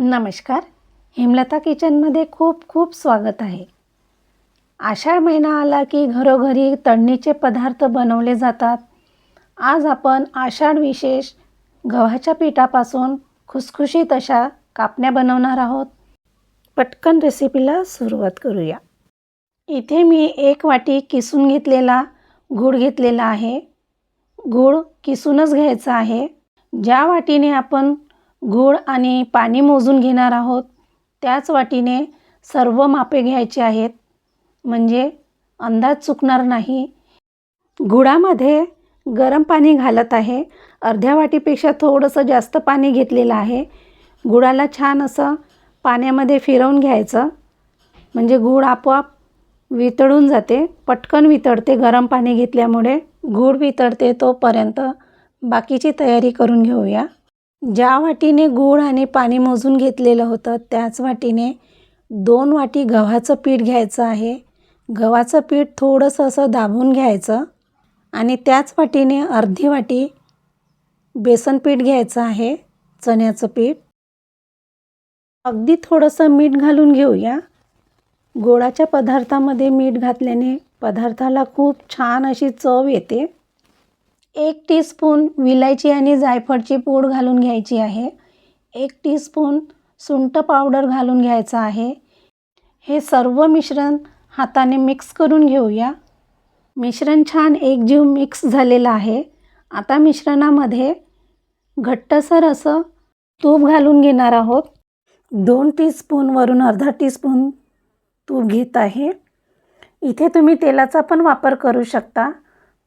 नमस्कार. हेमलता किचनमध्ये खूप खूप स्वागत आहे. आषाढ महिना आला की घरोघरी तळणीचे पदार्थ बनवले जातात. आज आपण आषाढ विशेष गव्हाच्या पिठापासून खुसखुशीत अशा कापण्या बनवणार आहोत. पटकन रेसिपीला सुरुवात करूया. इथे मी एक वाटी किसून घेतलेला गूळ घेतलेला आहे. गूळ किसूनच घ्यायचा आहे. ज्या वाटीने आपण गूळ आणि पाणी मोजून घेणार आहोत. त्याच वाटीने सर्व मापे घ्यायचे आहेत. म्हणजे अंदाज चुकणार नाही. गुळामध्ये गरम पाणी घालत आहे. अर्ध्या वाटीपेक्षा थोडंसं जास्त पाणी घेतलेलं आहे. गुळाला छान असं पाण्यामध्ये फिरवून घ्यायचं. म्हणजे गूळ आपोआप वितळून जाते. पटकन वितळते गरम पाणी घेतल्यामुळे. गूळ वितळते तोपर्यंत बाकीची तयारी करून घेऊया. ज्या वाटीने गूळ आणि पाणी मोजून घेतलेलं होतं त्याच वाटीने दोन वाटी गव्हाचं पीठ घ्यायचं आहे. गव्हाचं पीठ थोडंसं असं दाबून घ्यायचं आणि त्याच वाटीने अर्धी वाटी बेसन पीठ घ्यायचं आहे चण्याचं पीठ. अगदी थोडंसं मीठ घालून घेऊया. गोडाच्या पदार्थामध्ये मीठ घातल्याने पदार्थाला खूप छान अशी चव येते. एक टीस्पून विलायची आणि जायफळची पूड घालून घ्यायची आहे. एक टीस्पून सुंठ पावडर घालून घ्यायचं आहे. हे सर्व मिश्रण हाताने मिक्स करून घेऊया. मिश्रण छान एकजीव मिक्स झालेलं आहे. आता मिश्रणामध्ये घट्टसर असं तूप घालून घेणार आहोत. दोन टीस्पूनवरून अर्धा टीस्पून तूप घेत आहे. इथे तुम्ही तेलाचा पण वापर करू शकता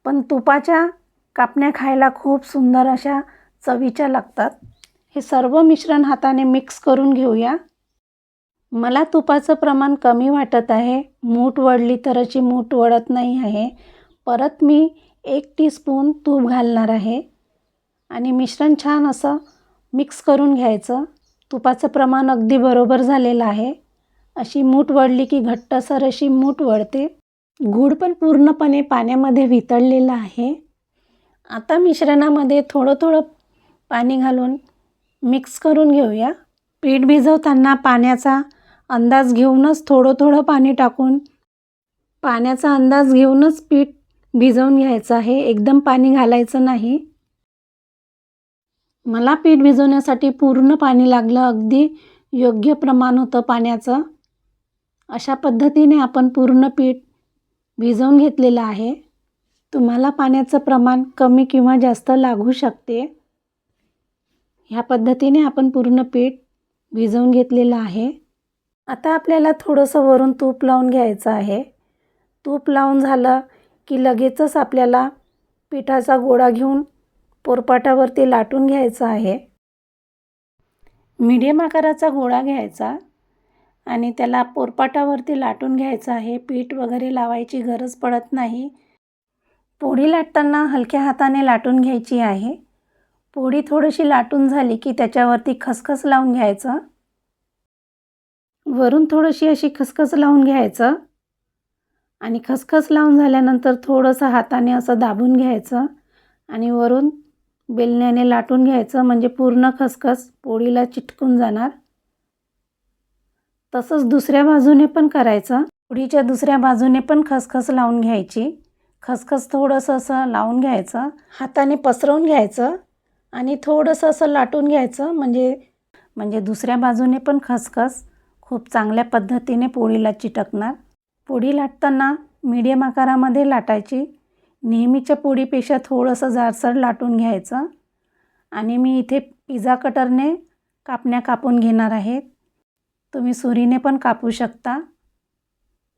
पण तुपाच्या कापण्या खायला खूप सुंदर अशा चवीच्या लागतात. हे सर्व मिश्रण हाताने मिक्स करून घेऊया. मला तुपाचं प्रमाण कमी वाटत आहे. मूठ वळली तर अशी मूठ वळत नाही आहे. परत मी एक टीस्पून तूप घालणार आहे. आणि मिश्रण छान असं मिक्स करून घ्यायचं. तुपाचं प्रमाण अगदी बरोबर झालेलं आहे. अशी मूठ वळली की घट्टसर अशी मूठ वळते. गूळ पण पूर्णपणे पाण्यामध्ये वितळलेलं आहे. आता मिश्रणामध्ये थोडं थोडं पाणी घालून मिक्स करून घेऊया. पीठ भिजवताना पाण्याचा अंदाज घेऊनच थोडं थोडं पाणी टाकून पाण्याचा अंदाज घेऊनच पीठ भिजवून घ्यायचं आहे. एकदम पाणी घालायचं नाही. मला पीठ भिजवण्यासाठी पूर्ण पाणी लागलं. अगदी योग्य प्रमाण होतं पाण्याचं. अशा पद्धतीने आपण पूर्ण पीठ भिजवून घेतलेलं आहे. तुम्हाला पाण्याचं प्रमाण कमी किंवा जास्त लागू शकते. ह्या पद्धतीने आपण पूर्ण पीठ भिजवून घेतलेलं आहे. आता आपल्याला थोडंसं वरून तूप लावून घ्यायचं आहे. तूप लावून झालं की लगेचच आपल्याला पिठाचा गोळा घेऊन पोरपाटावरती लाटून घ्यायचा आहे. मीडियम आकाराचा गोळा घ्यायचा आणि त्याला पोरपाटावरती लाटून घ्यायचं आहे. पीठ वगैरे लावायची गरज पडत नाही. पोळी लाटताना हलक्या हाताने लाटून घ्यायची आहे. पोळी थोडीशी लाटून झाली की त्याच्यावरती खसखस लावून घ्यायचं. वरून थोडीशी अशी खसखस लावून घ्यायचं. आणि खसखस लावून झाल्यानंतर थोडंसं हाताने असं दाबून घ्यायचं. आणि वरून बेलण्याने लाटून घ्यायचं म्हणजे पूर्ण खसखस पोळीला चिटकून जाणार. तसंच दुसऱ्या बाजूने पण करायचं. पोळीच्या दुसऱ्या बाजूने पण खसखस लावून घ्यायची. खसखस थोडंसं असं लावून घ्यायचं हाताने पसरवून घ्यायचं आणि थोडंसं असं लाटून घ्यायचं. म्हणजे म्हणजे दुसऱ्या बाजूने पण खसखस खूप चांगल्या पद्धतीने पोळीला चिटकणार. पोळी लाटताना मीडियम आकारामध्ये लाटायची. नेहमीच्या पोळीपेक्षा थोडंसं जाडसर लाटून घ्यायचं. आणि मी इथे पिझ्झा कटरने कापण्या कापून घेणार आहेत तुम्ही सुरीने पण कापू शकता.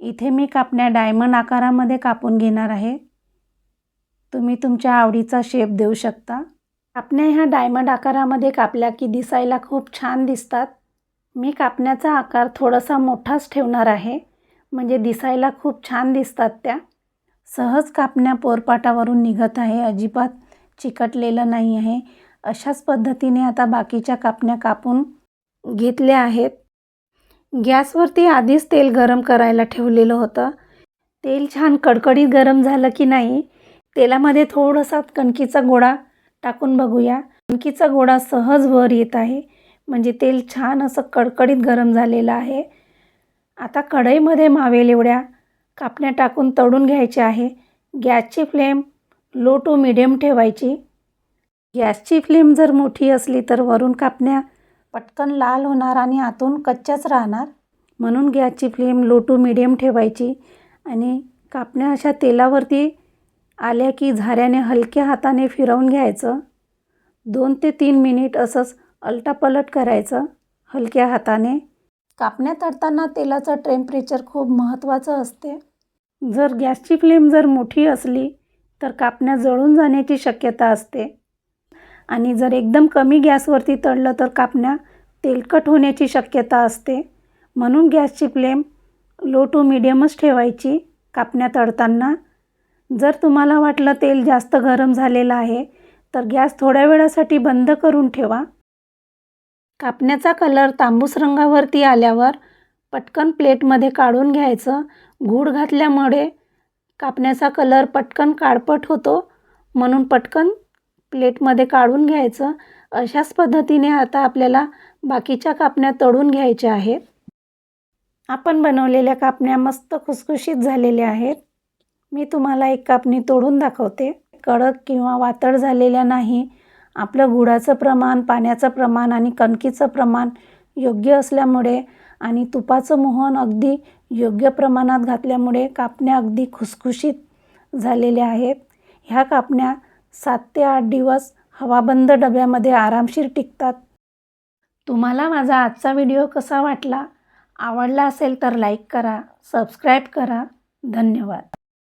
इथे मी कापण्या डायमंड आकारामध्ये कापून घेणार आहे. तुम्ही तुमच्या आवडीचा शेप देऊ शकता. कापण्या ह्या डायमंड आकारामध्ये कापल्या की दिसायला खूप छान दिसतात. मी कापण्याचा आकार थोडासा मोठाच ठेवणार आहे. म्हणजे दिसायला खूप छान दिसतात त्या. सहज कापण्या पोरपाटावरून निघत आहे. अजिबात चिकटलेलं नाही आहे. अशाच पद्धतीने आता बाकीच्या कापण्या कापून घेतल्या आहेत. गॅसवरती आधीच तेल गरम करायला ठेवलेलं होतं. तेल छान कडकडीत गरम झालं की नाही तेलामध्ये थोडासा कणकीचा गोळा टाकून बघूया. कणकीचा गोळा सहज वर येत आहे म्हणजे तेल छान असं कडकडीत गरम झालेलं आहे. आता कढईमध्ये मावेल एवढ्या कापण्या टाकून तळून घ्यायचे आहे. गॅसची फ्लेम लो टू मिडियम ठेवायची. गॅसची फ्लेम जर मोठी असली तर वरून कापण्या पटकन लाल होणार आणि आतून कच्च्याच राहणार. म्हणून गॅसची फ्लेम लो टू मिडियम ठेवायची आणि कापण्या अशा तेलावरती आल्या की झाऱ्याने हलक्या हाताने फिरवून घ्यायचं. दोन ते तीन मिनिट असंच अलटापलट करायचं हलक्या हाताने. कापण्या तळताना तेलाचं टेम्परेचर खूप महत्त्वाचं असते. जर गॅसची फ्लेम जर मोठी असली तर कापण्या जळून जाण्याची शक्यता असते. आणि जर एकदम कमी गॅसवरती तळलं तर कापण्या तेलकट होण्याची शक्यता असते. म्हणून गॅसची फ्लेम लो टू मिडियमच ठेवायची कापण्या तळताना. जर तुम्हाला वाटलं तेल जास्त गरम झालेलं आहे तर गॅस थोड्या वेळासाठी बंद करून ठेवा. कापण्याचा कलर तांबूस रंगावरती आल्यावर पटकन प्लेटमध्ये काढून घ्यायचं. गूळ घातल्यामुळे कापण्याचा कलर पटकन काळपट होतो. म्हणून पटकन प्लेटमध्ये काढून घ्यायचं. अशाच पद्धतीने आता आपल्याला बाकीच्या कापण्या तळून घ्यायच्या आहेत. आपण बनवलेल्या कापण्या मस्त खुसखुशीत झालेल्या आहेत. मी तुम्हाला एक कापणी तोडून दाखवते. कडक किंवा वातळ झालेल्या नाही. आपलं गुळाचं प्रमाण पाण्याचं प्रमाण आणि कणकीचं प्रमाण योग्य असल्यामुळे आणि तुपाचं मोहन अगदी योग्य प्रमाणात घातल्यामुळे कापण्या अगदी खुसखुशीत झालेल्या आहेत. ह्या कापण्या सात ते आठ दिवस हवाबंद डब्यामध्ये आरामशीर टिकतात. तुम्हाला माझा आजचा व्हिडिओ कसा वाटला? आवडला असेल तर लाईक करा सबस्क्राईब करा. धन्यवाद.